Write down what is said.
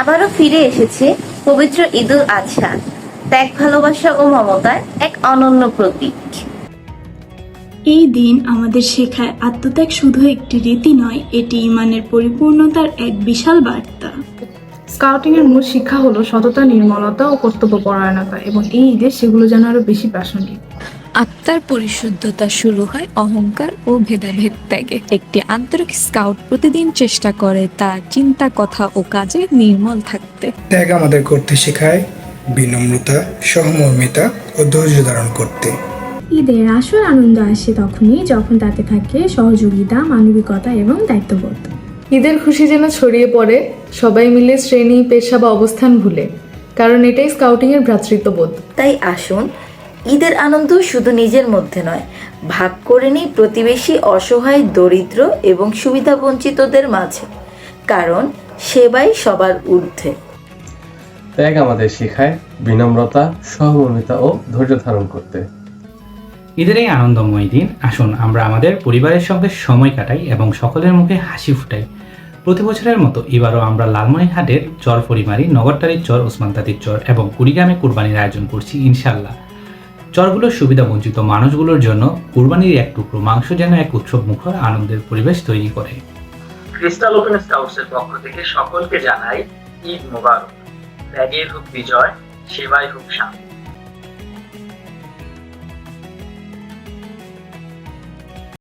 আবারও ফিরে এসেছে পবিত্র ঈদুল আজহা ত্যাগ ভালোবাসা ও মমতার এক অনন্য প্রতীক। এই দিন আমাদের শেখায় আত্মত্যাগ শুধু একটি রীতি নয় এটি ইমানের পরিপূর্ণতার এক বিশাল বার্তা। স্কাউটিং এর মূল শিক্ষা হলো সততা নির্মলতা ও কর্তব্য কর্তব্যপরায়ণতা এবং এই ঈদে সেগুলো যেন আরও বেশি প্রাসঙ্গিক। আত্মার পরিশুদ্ধতা শুরু হয় অহংকার ও ভেদাভেদ ত্যাগে। একটি আন্তরিক স্কাউট প্রতিদিন চেষ্টা করে তার চিন্তা কথা ও কাজে নির্মল থাকতে। ত্যাগ আমাদের করতে শেখায় বিনম্রতা সহমর্মিতা ও ধৈর্য ধারণ করতে। ঈদের আসল আনন্দ আসে তখনই যখন তাতে থাকে সহযোগিতা মানবিকতা এবং দায়িত্ববোধ। ঈদের খুশি যেন ছড়িয়ে পড়ে সবাই মিলে শ্রেণি পেশা বা অবস্থান ভুলে কারণ এটাই স্কাউটিং এর ভ্রাতৃত্ববোধ। তাই আসুন ঈদের আনন্দ শুধু নিজের মধ্যে নয় ভাগ করে নিই প্রতিবেশী অসহায় দরিদ্র এবং সুবিধাবঞ্চিতদের মাঝে। কারণ সেবাই সবার ঊর্ধ্বে। ত্যাগ আমাদের শেখায় বিনম্রতা সহমর্মিতা ও ধৈর্য ধারণ করতে। ঈদের এই আনন্দময় দিন আসুন আমরা আমাদের পরিবারের সঙ্গে সময় কাটাই এবং সকলের মুখে হাসি ফুটাই। প্রতি বছরের মতো এবারও আমরা লালমনিরহাটের চর পরিমারি নগরটারির চর ওসমান তাঁতির চর এবং কুড়িগ্রামে কুরবানির আয়োজন করছি ইনশাল্লাহ চরগুলোর সুবিধা বঞ্চিত মানুষগুলোর জন্য কুরবানির এক টুকরো মাংস যেন এক উৎসব মুখর আনন্দের পরিবেশ তৈরি করে। ক্রিস্টাল ওপেন স্কাউটসের পক্ষ থেকে সকলকে জানাই ঈদ মোবারক। ত্যাগের হোক বিজয়, সেবাই হোক শান্তি।